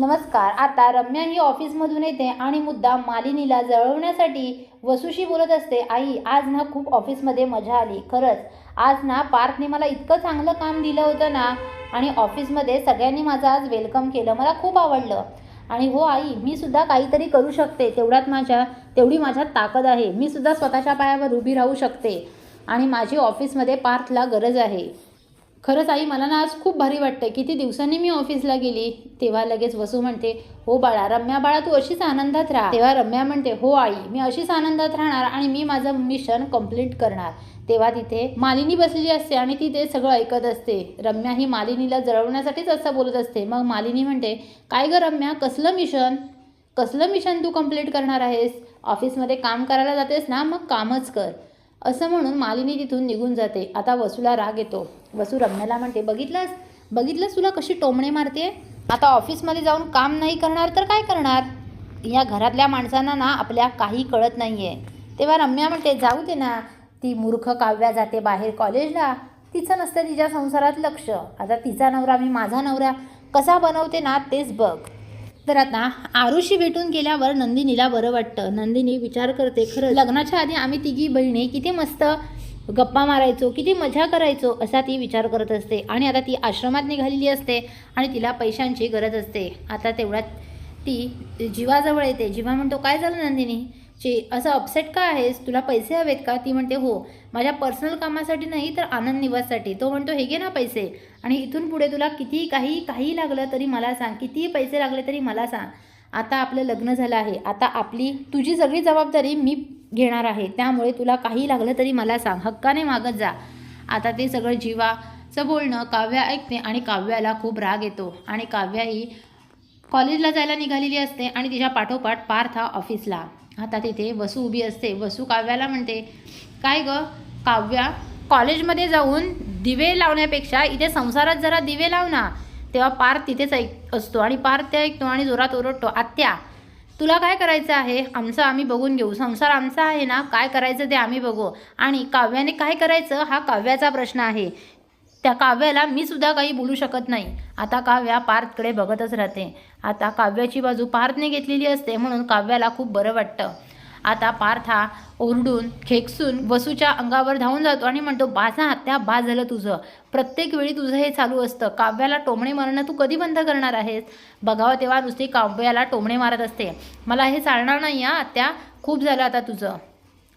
नमस्कार आता रम्या ही ऑफिसमधून येते आणि मुद्दा मालिनीला जळवण्यासाठी वसूशी बोलत असते आई आज ना खूप ऑफिसमध्ये मजा आली. खरंच? आज ना पार्थने मला इतकं चांगलं काम दिलं होतं ना आणि ऑफिसमध्ये सगळ्यांनी माझं आज वेलकम केलं मला खूप आवडलं. आणि हो आई मी सुद्धा काहीतरी करू शकते तेवढ्यात माझ्या तेवढी माझ्यात ताकद आहे. मी सुद्धा स्वतःच्या पायावर उभी राहू शकते आणि माझी ऑफिसमध्ये पार्थला गरज आहे. खरंच आई मला ना आज खूप भारी वाटतं किती दिवसांनी मी ऑफिसला गेली तेव्हा लगेच वसू म्हणते हो बाळा रम्या बाळा तू अशीच आनंदात राहा. तेव्हा रम्या म्हणते हो आई मी अशीच आनंदात राहणार आणि मी माझं मिशन कंप्लीट करणार. तेव्हा तिथे मालिनी बसलेली असते आणि ती ते सगळं ऐकत असते. रम्या ही मालिनीला जळवण्यासाठीच असं बोलत असते. मग मालिनी म्हणते काय गं रम्या कसलं मिशन? कसलं मिशन तू कंप्लीट करणार आहेस? ऑफिसमध्ये काम करायला जातेस ना मग कामच कर. असं म्हणून मालिनी तिथून निघून जाते. आता वसूला राग येतो. वसू रम्याला म्हणते बघितलंस? बघितलंस तुला कशी टोमणे मारते? आता ऑफिसमध्ये जाऊन काम नाही करणार तर काय करणार? या घरातल्या माणसांना ना आपल्या काही कळत नाही आहे तेव्हा रम्या म्हणते जाऊ दे ना. ती मूर्ख काव्या जाते बाहेर कॉलेजला. तिचं नसतं तिच्या संसारात लक्ष. आता तिचा नवरा मी माझा नवरा कसा बनवते ना तेच बघ. तर आता आरुषी भेटून गेल्यावर नंदिनीला बरं वाटतं. नंदिनी विचार करते खरं लग्नाच्या आधी आम्ही तिघी बहिणी किती मस्त गप्पा मारायचो किती मजा करायचो असा ती विचार करत असते. आणि आता ती आश्रमात निघालेली असते आणि तिला पैशांची गरज असते. आता तेवढ्यात ती जीवाजवळ येते. जीवा म्हणतो काय झालं नंदिनी? चे असं अपसेट का आहेस? तुला पैसे हवेत का? ती म्हणते हो. माझ्या पर्सनल कामासाठी नाही तर आनंद निवाससाठी. तो म्हणतो हे घे ना पैसे. आणि इथून पुढे तुला किती काही काही लागलं तरी मला सांग. कितीही पैसे लागले तरी मला सांग. आता आपलं लग्न झालं आहे. आता आपली तुझी सगळी जबाबदारी मी घेणार आहे. त्यामुळे तुला काही लागलं तरी मला सांग. हक्काने मागत जा. आता ते सगळं जीवाचं बोलणं काव्या ऐकते आणि काव्याला खूप राग येतो. आणि काव्याही कॉलेजला जायला निघालेली असते आणि तिच्या पाठोपाठ पार्थ हा ऑफिसला. आता तिथे वसू उभी असते. वसू काव्याला म्हणते काय ग काव्या कॉलेजमध्ये जाऊन दिवे लावण्यापेक्षा इथे संसारात जरा दिवे लाव ना. तेव्हा पार्थ तिथेच ऐक असतो आणि पार्थ ते ऐकतो आणि जोरात ओरडतो आत्या तुला काय करायचं आहे? आमचं आम्ही बघून घेऊ. संसार आमचा आहे ना? काय करायचं ते आम्ही बघू. आणि काव्याने काय करायचं? हा काव्याचा प्रश्न आहे. त्या काव्याला मी सुद्धा काही बोलू शकत नाही. आता काव्या पार्थकडे बघतच राहते. आता काव्याची बाजू पार्थने घेतलेली असते म्हणून काव्याला खूप बरं वाटतं. आता पार्थ हा ओरडून खेकसून वसूच्या अंगावर धावून जातो आणि म्हणतो बाजा त्या बा झालं तुझं. प्रत्येक वेळी तुझं हे चालू असतं. काव्याला टोमणे मारणं तू कधी बंद करणार आहेस? बघावं तेव्हा नुसती काव्याला टोमणे मारत असते. मला हे चालणार नाही हा. त्या खूप झालं आता तुझं.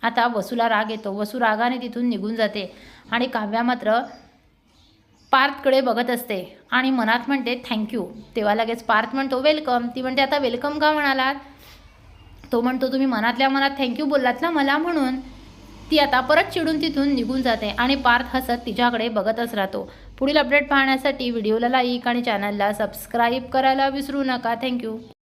आता वसूला राग येतो. वसू रागाने तिथून निघून जाते. आणि काव्या मात्र पार्थकडे बघत असते आणि मनात म्हणते थँक्यू तेव्हा लगेच पार्थ म्हणतो वेलकम ती म्हणते आता वेलकम का म्हणालात? तो म्हणतो तुम्ही मनातल्या मनात थँक्यू बोललात ना मला म्हणून. ती आता परत चिडून तिथून निघून जाते आणि पार्थ हसत तिच्याकडे बघतच राहतो. पुढील अपडेट पाहण्यासाठी व्हिडिओला लाईक आणि चॅनलला सबस्क्राईब करायला विसरू नका. थँक्यू